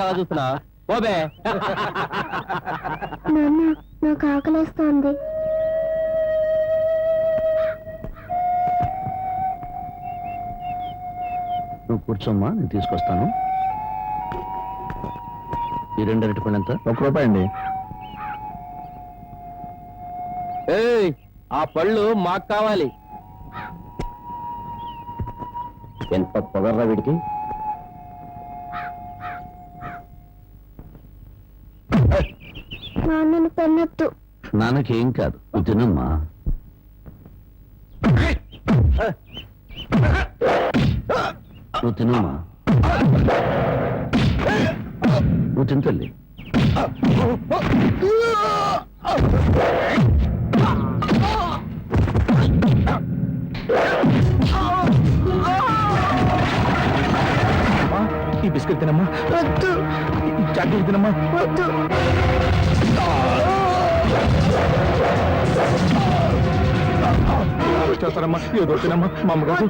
అలా చూస్తున్నా? పోబే నాన్న నాకు ఆకలేస్తోంది. నువ్వు కూర్చోమ్మా నేను తీసుకొస్తాను. ఈ రెండు అరటి పళ్ళు ఎంత? ఒక రూపాయి అండి. ఏయ్ ఆ పళ్ళు మాకు కావాలి. ఎంత పొగర్రా వీడికి? నాన్నను పెన్నొద్దు నాన్నకేం కాదు. తినమ్మా. నువ్వు తినమ్మా. నువ్వు తింతల్లి బిస్కెట్ తినమ్మా. వద్దు. చాక్లెట్ తినమ్మా. వద్దు. చేస్తారమ్మా? ఏదో తినమ్మా. మా అమ్మగారు.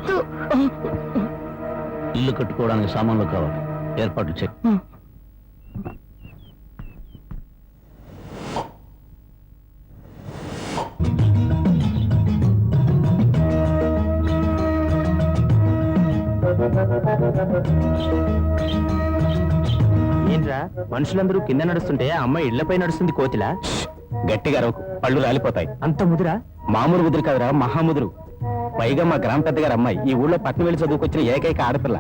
ఇల్లు కట్టుకోవడానికి సామాన్లు కావాలి. ఏర్పాట్లు చేయి మనుషులందరూ కింద నడుస్తుంటే అమ్మాయి ఇళ్ళపై నడుస్తుంది కోతిలా? గట్టిగా అరవకు. పళ్ళు రాలిపోతాయి. అంత ముదురా? మామూలు ముదురు కదరా మహాముదురు పైగా మా గ్రామ పెద్దగారు అమ్మాయి. ఈ ఊళ్ళో పట్నం వెళ్ళి చదువుకొచ్చిన ఏకైక ఆడపిల్ల.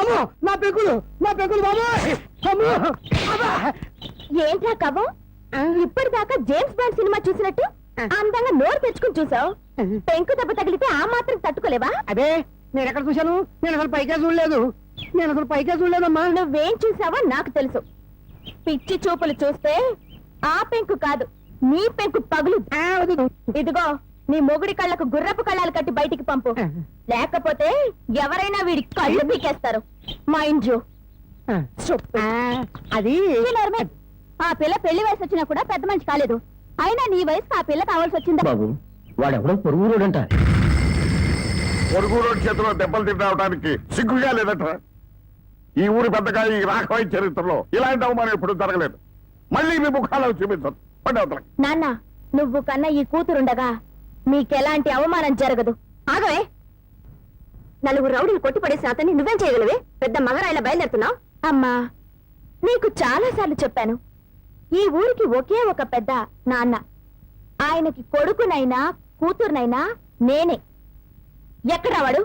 అమ్మ! నా పెగులు నా పెగులు బాబాయ్! అమ్మో! ఏంట్రా కవ్వం? ఇప్పటిదాకా జేమ్స్ బాండ్ సినిమా చూసినట్టు అందంగా నోరు తెచ్చుకుని చూసావు. పెంకు దెబ్బ తగిలితే ఆ మాత్రం తట్టుకోలేవా? అదే నేను ఎక్కడ చూశాను? నేను అసలు పైకే చూడలేదు. నేను అసలు పైకే చూడలేదమ్మా. నువ్వేం చూసావో నాకు తెలుసు. పిచ్చి చూపులు చూస్తే ఆ పెంకు కాదు నీ పెంకు పగులు. ఇదిగో నీ మొగుడి కళ్ళకు గుర్రపు కళ్ళాలు కట్టి బయటికి పంపు. లేకపోతే ఎవరైనా వీడి కళ్ళు పీకేస్తారు. Mind you. ఆ, అది ఆ పిల్ల పెళ్ళి వయసు వచ్చినా కూడా పెద్ద మనిషి కాలేదు. అయినా నీ వయసుకి ఆ పిల్ల కావాల్సి వచ్చిందా? బాబు వాడెవడో పొరుగురోడంట పొరుగురోడ్ చేతిలో దెబ్బలు తినడానికి సిగ్గుగా లేదట. ఈ ఊరి పెద్దగా ఈ రాఘవయ్య చరిత్రలో ఇలాంటి అవమానం ఎప్పుడు జరగలేదు. మళ్ళీ మీ ముఖాలకు చూపించదు పండి అవతలకి. నాన్న నువ్వు కన్నా ఈ కూతురుండగా మీకెలాంటి అవమానం జరగదు. ఆగవే. నలుగురు రౌడీలు కొట్టిపడేసిన అతన్ని నువ్వేం చేయగలవే? పెద్ద మగరాయిలా బయలుదేరుతున్నావు? అమ్మా నీకు చాలా సార్లు చెప్పాను. ఈ ఊరికి ఒకే ఒక పెద్ద నాన్న. ఆయనకి కొడుకునైనా కూతురునైనా నేనే. ఎక్కడ వాడు?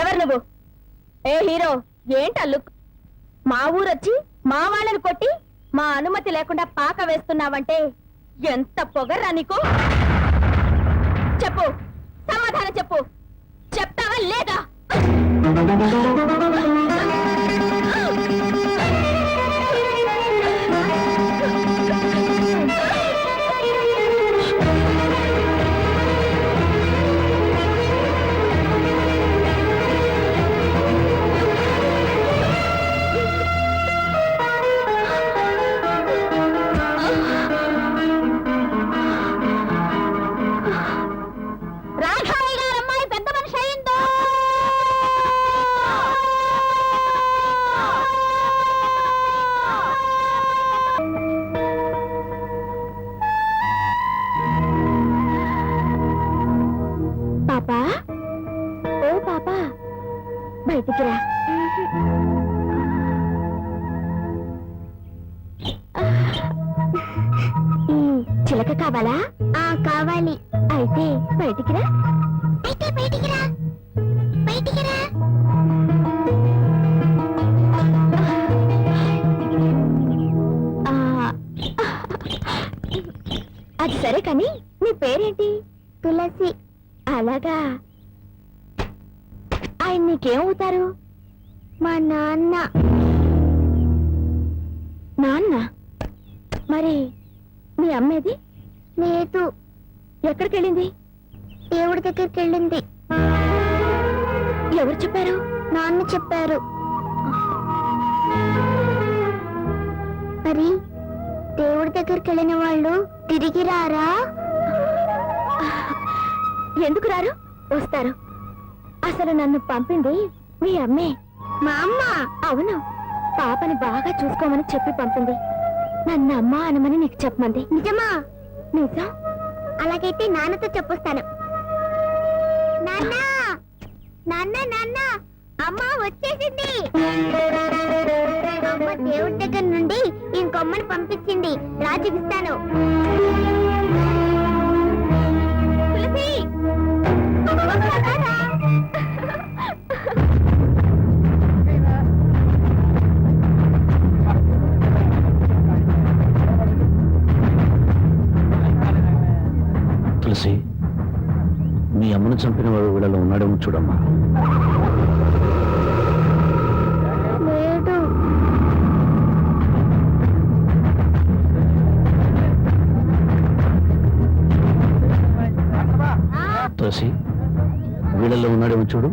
ఎవరు నువ్వు? ఏ హీరో ఏంటా లుక్? మా ఊరొచ్చి మా వాళ్ళని కొట్టి మా అనుమతి లేకుండా పాక వేస్తున్నావంటే ఎంత పొగర్రా నీకు? చెప్పు. సమాధానం చెప్పు. చెప్తావా లేదా? చిలక కావాలా? ఆ కావాలి. అయితే బయటికి రా. అయితే బయటికి రా. బయటికి రా. అది సరే కానీ నీ పేరేంటి? తులసి. అలాగా. ఆయన నీకేమవుతారు మా నాన్న. నాన్న? మరి మీ అమ్మేది లేదు ఎక్కడికి వెళ్ళింది దేవుడి దగ్గరికి వెళ్ళింది ఎవరు చెప్పారు? నాన్న చెప్పారు. మరి దేవుడి దగ్గరికి వెళ్ళిన వాళ్ళు తిరిగి రారా? ఎందుకు రారు? వస్తారు. అసలు నన్ను పంపింది మీ అమ్మే. మా అమ్మ? అవును. పాపని బాగా చూసుకోమని చెప్పి పంపింది. నన్ను అమ్మ అనమని నీకు చెప్పమంది. నిజమా? నిజం? అలాగైతే నాన్నతో చెప్పొస్తాను. నాన్న! నాన్న నాన్న! అమ్మ వచ్చేసింది! అమ్మ దేవుడి దగ్గర నుండి ఇంకొమ్మని పంపించింది. రాజుకిస్తాను. తులసి! అమ్మను చంపిన వాడు వీళ్ళలో ఉన్నాడేమో చూడమ్మా. తులసి వీళ్ళలో ఉన్నాడేమో చూడు.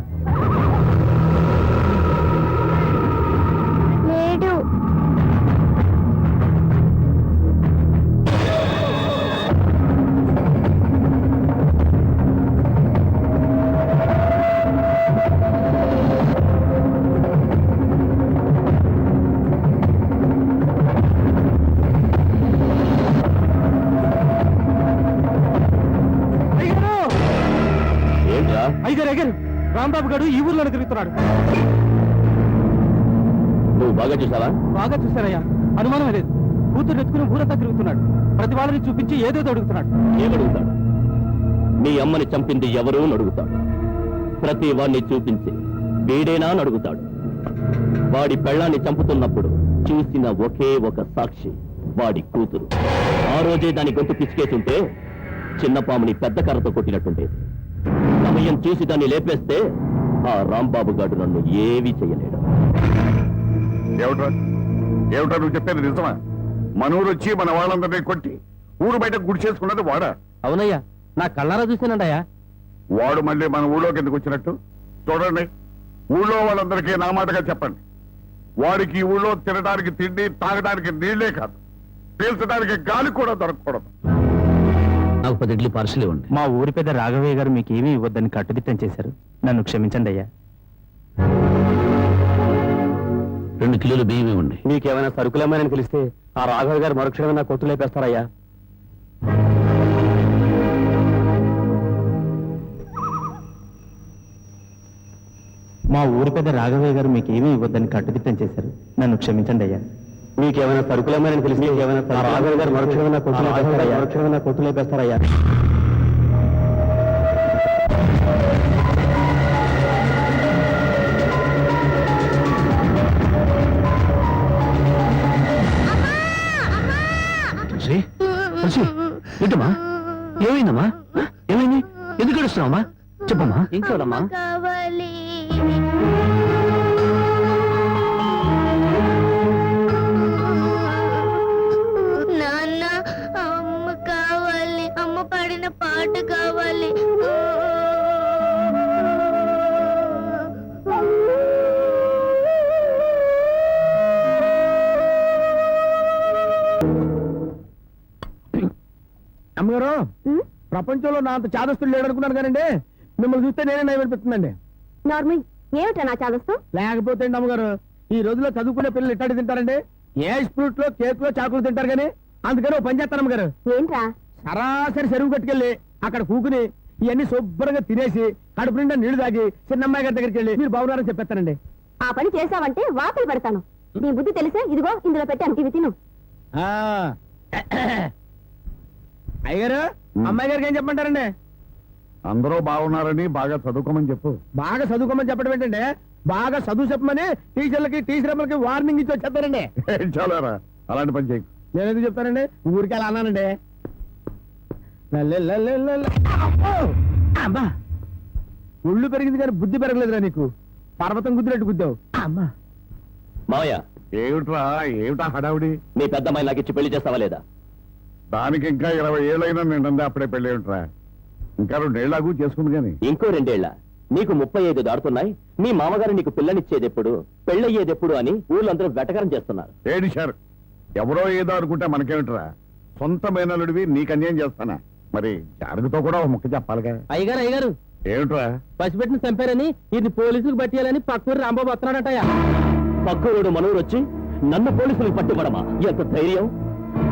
అయ్యారు రాంబాబు గారు ఈ ఊర్లోనే తిరుగుతున్నాడు. నువ్వు బాగా చూసావా? బాగా చూశారయ్యా అనుమానం లేదు. కూతురు ఎత్తుకుని ఊరంతా తిరుగుతున్నాడు. ప్రతి వాళ్ళని చూపించి ఏదేదో అడుగుతున్నాడు. ఏమడుగుతాడు? మీ అమ్మని చంపింది ఎవరు అని అడుగుతాడు. ప్రతి వాణ్ణి చూపించి వీడేనా అని అడుగుతాడు. వాడి పెళ్ళాన్ని చంపుతున్నప్పుడు చూసిన ఒకే ఒక సాక్షి వాడి కూతురు. ఆ రోజే దాని గొంతు పిసికేస్తుంటే చిన్న పాముని పెద్ద కర్రతో కొట్టినట్టుండేది. సమయం చూసి దాన్ని లేపేస్తే ఆ రాంబాబు గారు నన్ను ఏమీ చెయ్యలేడు ఏమిట్రా? ఏమిట్రా నువ్వు చెప్పేది నిజమా? మనూరు వచ్చి మన వాళ్ళందరినీ కొట్టి ఊరు బయట గుడి చేసుకున్నది వాడా? అవునయ్యా నా కళ్ళారా చూసానండయ్యా వాడు మళ్ళీ మన ఊళ్ళోకి ఎందుకు వచ్చినట్టు? చూడండి ఊళ్ళో వాళ్ళందరికీ నా మాటగా చెప్పండి. వాడికి ఈ ఊళ్ళో తినడానికి తిండి తాగడానికి నీళ్ళే కాదు. పీల్చడానికి గాలి కూడా దొరకకూడదు. నాకు పది ఇడ్లీ పార్సల్ ఇవ్వండి. మా ఊరి పెద్ద రాఘవయ్య గారు మీకు ఏమీ ఇవ్వద్దని కట్టుదిట్టం చేశారు. నన్ను క్షమించండి అయ్యా. రెండు కిలోలు బియ్యం ఇవ్వండి. మీకేమైనా సరుకులేమని తెలిస్తే ఆ రాఘవ గారు మరుక్షణమే నా కొట్టు లేపేస్తారయ్యా. మా ఊరి పెద్ద రాఘవయ్య గారు మీకు ఏమీ ఇవ్వద్దని కట్టుదిట్టం చేశారు. నన్ను క్షమించండి అయ్యా. మీకేమైనా సరుకులేమని తెలిస్తే ఏమైనా రాఘవ గారు మరుక్షణమే నా కొట్టు లేపేస్తారయ్యా మరుక్షణమే నా కొట్టు లేపేస్తారయ్యా తులసి తులసి ఏంటమ్మా? ఏమైందమ్మా? ఏమైంది? ఎందుకు ఏడుస్తున్నావమ్మా? చెప్పమ్మా. ఏం కావాలమ్మా అమ్మగారు ప్రపంచంలో నా అంత చాదస్తులు లేడనుకున్నాను కానండి. మిమ్మల్ని చూస్తే నేనే నయమనిపిస్తుందండి నార్మల్ ఏమిటా నా చాదస్తు? లేకపోతే ఏంటి అమ్మగారు ఈ రోజుల్లో చదువుకునే పిల్లలు ఇట్టాడి తింటారండి. ఏ స్ప్రూట్లో కేక్లో చాకులు తింటారు కానీ అందుకని ఓ పని చేస్తాను అమ్మగారు. ఏంట్రా? సరాసరి చెరువు కట్టుకెళ్ళి అక్కడ కూకుని ఇవన్నీ శుభ్రంగా తినేసి కడుపు నిండా నీళ్ళు తాగి చిన్నమ్మాయి గారి దగ్గరికి వెళ్ళి మీరు బాగున్నారని చెప్పేస్తానండి. ఆ పని చేసావంటే వాతలు పెడతాను. నీ బుద్ధి తెలిసే ఇదిగో ఇందులో పెట్టాను ఇవి తిను. అయ్యగారు అమ్మాయి గారికి ఏం చెప్పమంటారండి? అందరూ బాగున్నారని బాగా చదువుకోమని చెప్పు. బాగా చదువుకోమని చెప్పడం ఏంటంటే బాగా చదువు చెప్పమని టీచర్లకి టీచర్లకి వార్నింగ్ ఇచ్చి వచ్చేస్తారండి. చాలారా అలాంటి పని చేయకు. నేను ఎందుకు చెప్తానండి? ఊరికి అలా అన్నానండి! అమ్మా ఒళ్ళు పెరిగింది కానీ బుద్ధి పెరగలేదురా నీకు. పర్వతం గుద్దినట్టు గుద్దావు. అమ్మా. మావయ్య ఏమిట్రా ఏమిటా హడావుడి? మీ పెద్దమ్మాయి నాకు ఇచ్చి పెళ్ళి చేస్తావా లేదా? దానికి ఇంకా ఇరవై ఏళ్ళైనా నిండందే అప్పుడే పెళ్ళి ఏమిట్రా? ఇంకా రెండేళ్ళాగు చేసుకుంది కానీ. ఇంకో రెండేళ్ళ నీకు ముప్పై ఐదు దాడుతున్నాయి మీ మామగారు నీకు పిల్లనిచ్చేదెప్పుడు పెళ్ళయ్యేదెప్పుడు అని ఊళ్ళందరూ వెటకరం చేస్తున్నారు. ఏడిశారు ఎవరో ఏదో అనుకుంటే మనకేమిట్రా? సొంత మేనలుడివి నీకు అన్యాయం చేస్తానా? మరి జానకితో కూడా ఒక ముక్క చెప్పాలిగా. అయ్యగారు అయ్యగారు. ఏమిట్రా? పసిపెట్టిన చంపారని ఇది పోలీసులకు పట్టేయాలని పక్కూరు రాంబాబు వస్తున్నాడటయ్యా. పక్కూరుడు మనూరు వచ్చి నన్ను పోలీసులకు పట్టుబడమా? ఎంత ధైర్యం?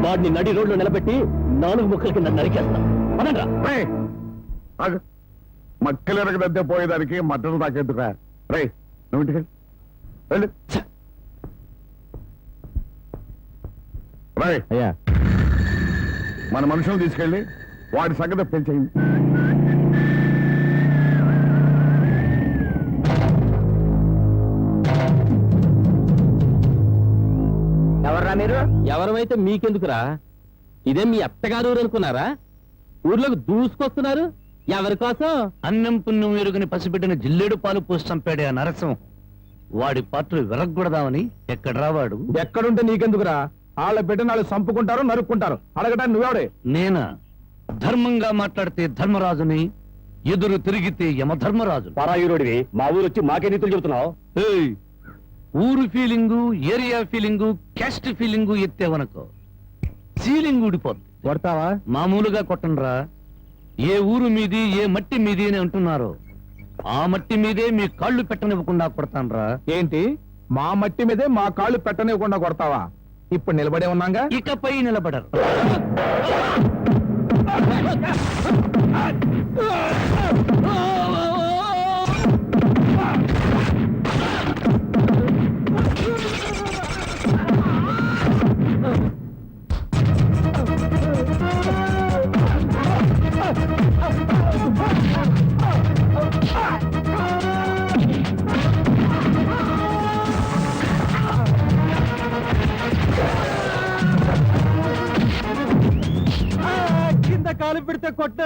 వాడిని నడి రోడ్లో నిలబెట్టి నాలుగు ముక్కల కింద నరికేస్తాం. అనండ్రా ఆగు. మక్కలెరగదద్దే పోయేదానికి మట్టలు తాకెద్దురా రే నువ్వు ఇంటికి వెళ్ళు. వెళ్ళు. రేయ్, అయ్యా. మన మనుషులను తీసుకెళ్ళి వాడి సంగతి పెంచేయండి మీరు? ఎవరమైతే మీకెందుకురా? ఇదే మీ అత్తగారు ఊరు అనుకున్నారా? ఊర్లోకి దూసుకొస్తున్నారు? ఎవరి కోసం? అన్నం పుణ్యం ఎరుగని పసిబిడ్డని జిల్లేడు పాలు పోసి చంపాడే ఆ నరసం వాడి పాటలు విరగ్గొడదామని ఎక్కడ రావాడు? ఎక్కడుంటే నీకెందుకురా? వాళ్ళ బిడ్డను వాళ్ళు చంపుకుంటారు నరుక్కుంటారు. అడగడానికి నువ్వెవడే? నేనా? ధర్మంగా మాట్లాడితే ధర్మరాజుని ఎదురు తిరిగితే యమధర్మరాజు పరాయురుడివి మా ఊరు వచ్చి మాకే నీతులు చెబుతున్నావు? ఏయ్, ఊరు feeling area feeling caste feeling ఎత్తేవనుకో. Ceiling ఊడిపోద్ది. కొడతావా? మామూలుగా కొట్టండ్రా ఏ ఊరు మీది ఏ మట్టి మీది అని అంటున్నారు. ఆ మట్టి మీదే మీ కాళ్ళు పెట్టనివ్వకుండా కొడతాన్రా. ఏంటి? మా మట్టి మీదే మా కాళ్ళు పెట్టనివ్వకుండా కొడతావా? ఇప్పుడు నిలబడే ఉన్నాగా? ఇకపై నిలబడరు.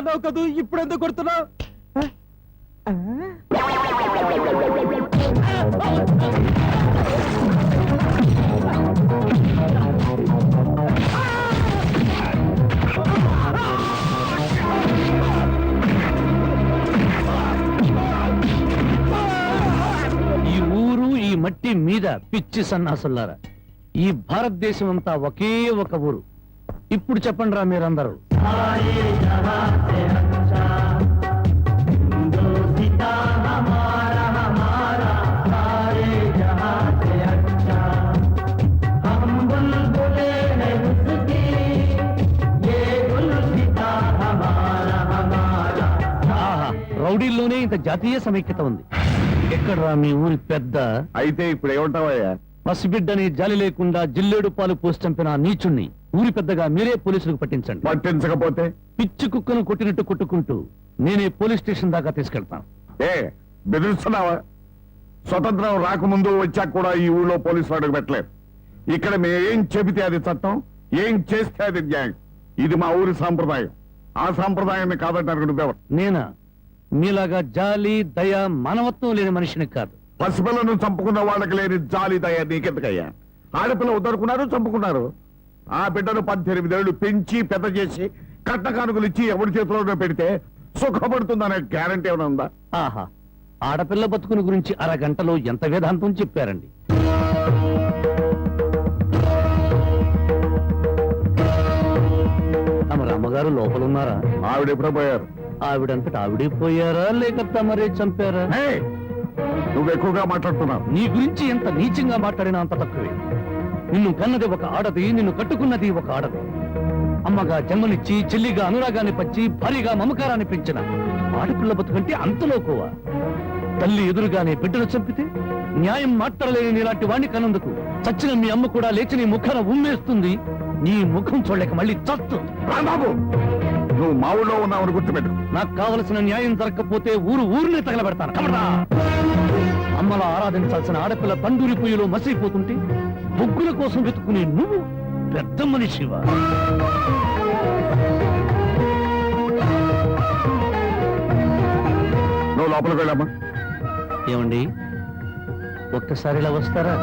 కొట్టినావు కదూ? ఇప్పుడు ఎందుకు కొడుతున్నావు? ఈ ఊరు ఈ మట్టి మీద పిచ్చి సన్నాసులారా ఈ భారతదేశం అంతా ఒకే ఒక ఊరు. ఇప్పుడు చెప్పండి రా మీరందరూ. రౌడీల్లోనే ఇంత జాతీయ సమైక్యత ఉంది. ఎక్కడ్రా మీ ఊరి పెద్ద? అయితే ఇప్పుడు ఏమంటావయ్యా పసిబిడ్డని జాలి లేకుండా జిల్లేడు పాలు పోసి చంపిన ఆ నీచుణ్ణి ఊరి పెద్దగా మీరే పోలీసులకు పట్టించండి. పట్టించకపోతే? పిచ్చి కుక్కను కొట్టినట్టు కొట్టుకుంటూ నేనే పోలీస్ స్టేషన్ దాకా తీసుకెళ్తాను. ఏ బెదిరిస్తున్నావా? స్వతంత్రం రాకముందు వచ్చాక కూడా ఈ ఊళ్ళో పోలీసులు అడుగు పెట్టలేదు. ఇక్కడ మేము చెబితే అది చట్టం ఏం చేస్తే అది న్యాయం. ఇది మా ఊరి సాంప్రదాయం. ఆ సాంప్రదాయాన్ని కాదంటారు నేనా? మీలాగా జాలి దయ మానవత్వం లేని మనిషిని కాదు. పసిపిల్లను చంపుకున్న వాళ్ళకి లేని జాలి దయ నీకెందుకయ్యా? ఆడపిల్ల ఉద్దరుకున్నారు చంపుకున్నారు. ఆ బిడ్డను పద్దెనిమిదేళ్ళు పెంచి పెద్ద చేసి కట్ట కానుకలు ఇచ్చి ఎవరి చేతిలోనే పెడితే సుఖపడుతుందనే గ్యారంటీ ఏమైనా ఉందా? ఆహా ఆడపిల్ల బతుకుని గురించి అరగంటలో ఎంత వేదాంతం చెప్పారండి? తమ అమ్మగారు లోపలున్నారా? ఆవిడ ఎప్పుడో పోయారు. ఆవిడంతట ఆవిడే పోయారా? లేక తమరే చంపారా! నువ్వు ఎక్కువగా మాట్లాడుతున్నావు. నీ గురించి ఎంత నీచంగా మాట్లాడినా అంత తక్కువే. నిన్ను కన్నది ఒక ఆడది నిన్ను కట్టుకున్నది ఒక ఆడది. అమ్మగా జన్మనిచ్చి చెల్లిగా అనురాగాన్ని పచ్చి భారీగా మమకారాన్ని పెంచిన ఆడపిల్ల బతుకంటే అంతలోకోవా తల్లి ఎదురుగానే బిడ్డను చంపితే న్యాయం మాట్లాడలేని నీలాంటి వాణ్ణి కన్నందుకు చచ్చిన మీ అమ్మ కూడా లేచి నీ ముఖాన ఉమ్మేస్తుంది. నీ ముఖం చూడలేక మళ్ళీ చస్తు. రాంబాబు! నువ్వు మా ఊళ్ళో ఉన్నావని గుర్తుపెట్టు. నాకు కావలసిన న్యాయం జరగకపోతే ఊరు ఊరిని తగలబెడతాను. అమ్మలా ఆరాధించాల్సిన ఆడపిల్ల తండూరి పొయ్యిలో మసిపోతుంటే బొగ్గుల కోసం వెతుకునే నువ్వు పెద్ద మనిషివా నువ్వు లోపలికి వెళ్ళమ్మా. ఏమండి? ఒక్కసారి ఇలా వస్తారా?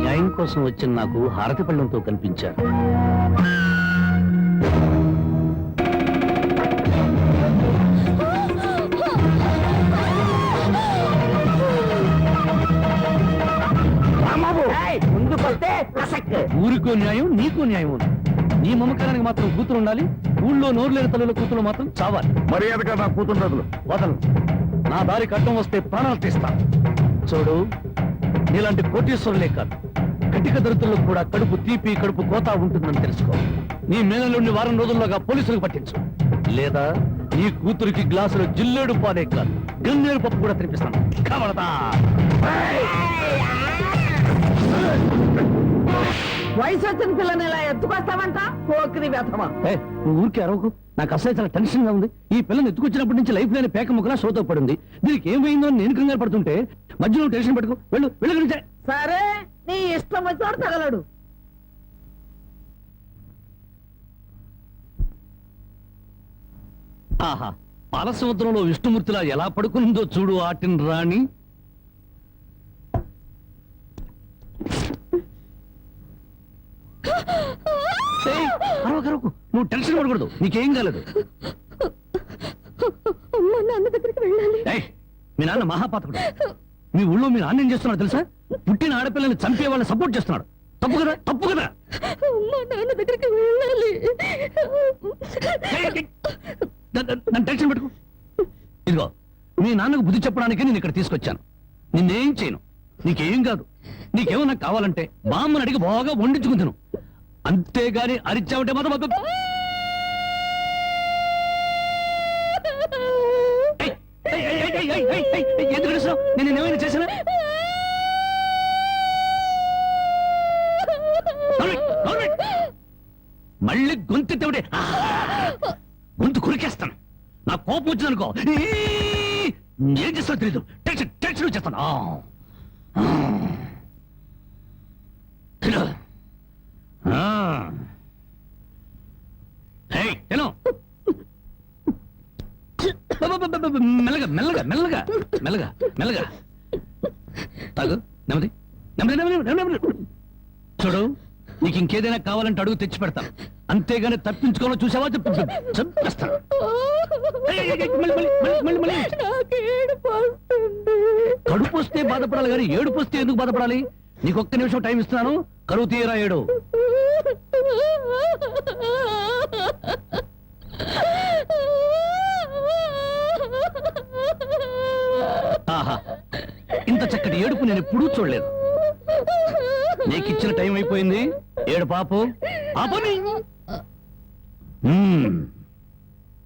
న్యాయం కోసం వచ్చిన నాకు హారతి పళ్ళంతో కనిపించారు. ఊరికో న్యాయం నీకో న్యాయం ఉంది. నీ మమకారానికి మాత్రం కూతురు ఉండాలి. ఊళ్ళో నోరు లేని తల్లుల కూతురు మాత్రం చావాలి. మర్యాదగా నా కూతుండదులు వదలు నా దారి కట్టం వస్తే ప్రాణాలు తీస్తాను. చూడు నీలాంటి కోటీశ్వరులే కాదు. కటిక దరిద్రులకు కూడా కడుపు తీపి కడుపు కోత ఉంటుందని తెలుసుకో. నీ మేనలుండి వారం రోజుల్లోగా పోలీసులకు పట్టించు. లేదా నీ కూతురికి గ్లాసులో జిల్లేడు పాలే కాదు గన్నేరు పప్పు కూడా తినిపిస్తాను. కవడతా వయసు వచ్చిన పిల్లని ఇలా ఎత్తుకొస్తామంట పోకిరి వ్యథమా నువ్వు ఊరికే అరవకు. నాకు అసలు చాలా టెన్షన్గా ఉంది. ఈ పిల్లని ఎత్తుకొచ్చినప్పటి నుంచి లైఫ్ లేని పేక ముక్కలా షోతో పడింది. దీనికి ఏమైందో నేను కంగారు పడుతుంటే మధ్యలో టెన్షన్ పెట్టుకో. వెళ్ళు వెళ్ళు గురించే. సరే నీ ఇష్టం వచ్చాడు తగలడు. ఆహా పాలసముద్రంలో విష్ణుమూర్తిలా ఎలా పడుకుందో చూడు ఆటిన్ రాణి ఏయ్, అరవకు, అరవకు. నువ్వు టెన్షన్ పడకూడదు. నీకేం కాలేదు. అమ్మ నాన్న దగ్గరికి వెళ్ళాలి. ఏయ్, మీ నాన్న మహాపాతకుడు. మీ ఊళ్ళో మీ నాన్న ఏం చేస్తున్నాడు తెలుసా? పుట్టిన ఆడపిల్లని చంపే వాళ్ళని సపోర్ట్ చేస్తున్నాడు. తప్పు కదా తప్పు కదా. అమ్మ నాన్న దగ్గరికి వెళ్ళాలి. ఏయ్, ఏయ్, నన్ను నన్ను టెన్షన్ పెట్టుకో. ఇదిగో మీ నాన్నకు బుద్ధి చెప్పడానికి నేను ఇక్కడ తీసుకొచ్చాను. నిన్నేం చేయను. నీకేం కాదు. నీకేమన్నా కావాలంటే బామ్మని అడిగి బాగా వండించుకుని తిను. అంతేగాని అరిచామంటే మాత్రం మొత్తం ఎందుకు అరుస్తున్నావు? నేను ఏమైనా చేశానా? మళ్ళీ గొంతు తెవిడే గొంతు కురికేస్తాను. నా కోపం వచ్చిందనుకో ఏం చేస్తావు తెలీదు. టెన్షన్ టెన్షన్ వచ్చేస్తాను. ఆ. మెల్లగా మెల్లగా మెల్లగా మెల్లగా మెల్లగా. తాగు నెమ్మది. నెమ్మది నెమ్మది. చూడు నీకు ఇంకేదైనా కావాలంటే అడుగు తెచ్చి పెడతాను అంతేగాని తప్పించుకోవాలో చూసావా? చంపేస్తాను కడుపు వస్తే బాధపడాలి కానీ ఏడుపు వస్తే ఎందుకు బాధపడాలి? నీకు ఒక్క నిమిషం టైం ఇస్తున్నాను. కరువు తీయరా ఏడు. ఆహా. ఇంత చక్కటి ఏడుపు నేను ఎప్పుడూ చూడలేదు. నీకు ఇచ్చిన టైం అయిపోయింది. ఏడు పాపు. పాపని